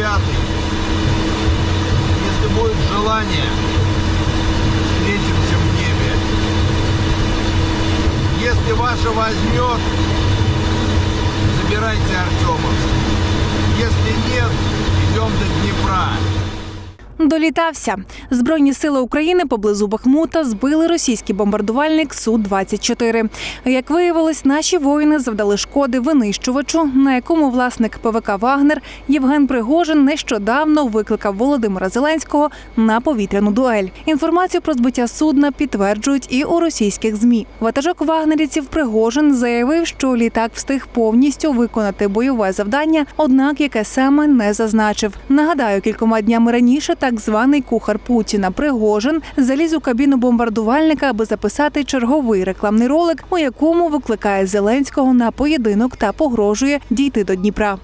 МиГ-29. Если будет желание, встретимся в небе. Если ваше возьмет, забирайте Артемовск. Если нет, идем до Днепра. Долітався. Збройні сили України поблизу Бахмута збили російський бомбардувальник Су-24. Як виявилось, наші воїни завдали шкоди винищувачу, на якому власник ПВК Вагнер Євген Пригожин нещодавно викликав Володимира Зеленського на повітряну дуель. Інформацію про збиття судна підтверджують і у російських змі. Ватажок вагнерівців Пригожин заявив, що літак встиг повністю виконати бойове завдання, однак яке саме не зазначив. Нагадаю, кількома днями раніше так званий кухар Путіна Пригожин заліз у кабіну бомбардувальника, аби записати черговий рекламний ролик, у якому викликає Зеленського на поєдинок та погрожує дійти до Дніпра.